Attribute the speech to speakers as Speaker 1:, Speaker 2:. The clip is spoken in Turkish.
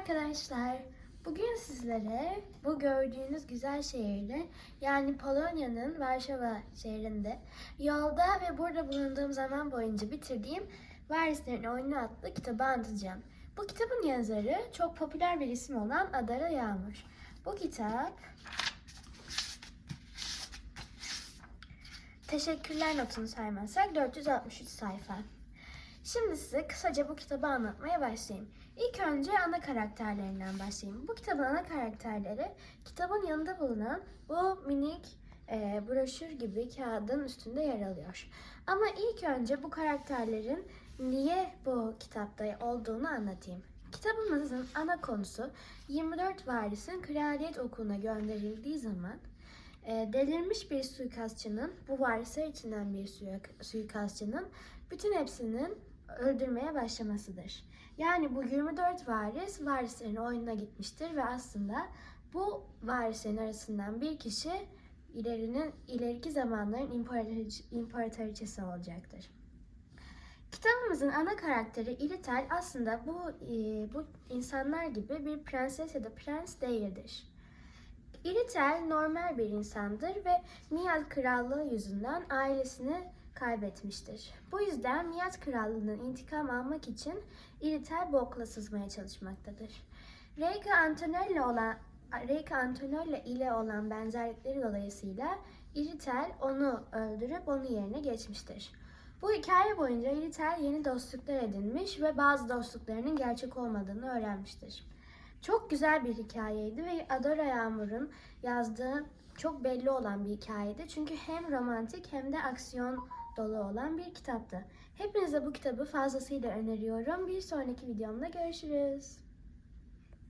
Speaker 1: arkadaşlar. Bugün sizlere bu gördüğünüz güzel şehirde yani Polonya'nın Varşova şehrinde yolda ve burada bulunduğum zaman boyunca bitirdiğim Varislerin Oyunu adlı kitabı anlatacağım. Bu kitabın yazarı çok popüler bir isim olan Adara Yağmur. Bu kitap Teşekkürler notunu saymazsak 463 sayfa. Şimdi size kısaca bu kitabı anlatmaya başlayayım. İlk önce ana karakterlerinden başlayayım. Bu kitabın ana karakterleri kitabın yanında bulunan bu minik e, broşür gibi kağıdın üstünde yer alıyor. Ama ilk önce bu karakterlerin niye bu kitapta olduğunu anlatayım. Kitabımızın ana konusu 24 varisin kraliyet okuluna gönderildiği zaman e, delirmiş bir suikastçının, bu varisler içinden bir suik- suikastçının bütün hepsinin öldürmeye başlamasıdır. Yani bu 24 varis varislerin oyununa gitmiştir ve aslında bu varislerin arasından bir kişi ilerinin ileriki zamanların imparatoriç- imparatoriçesi olacaktır. Kitabımızın ana karakteri İlitel aslında bu e, bu insanlar gibi bir prenses ya da prens değildir. İlitel normal bir insandır ve Miyaz Krallığı yüzünden ailesini kaybetmiştir. Bu yüzden Miyaz Krallığı'ndan intikam almak için İlitel bu okula sızmaya çalışmaktadır. Reika Antonella olan Reika Antonella ile olan benzerlikleri dolayısıyla İlitel onu öldürüp onun yerine geçmiştir. Bu hikaye boyunca İlitel yeni dostluklar edinmiş ve bazı dostluklarının gerçek olmadığını öğrenmiştir. Çok güzel bir hikayeydi ve Adora Yağmur'un yazdığı çok belli olan bir hikayeydi. Çünkü hem romantik hem de aksiyon dolu olan bir kitaptı. Hepinize bu kitabı fazlasıyla öneriyorum. Bir sonraki videomda görüşürüz.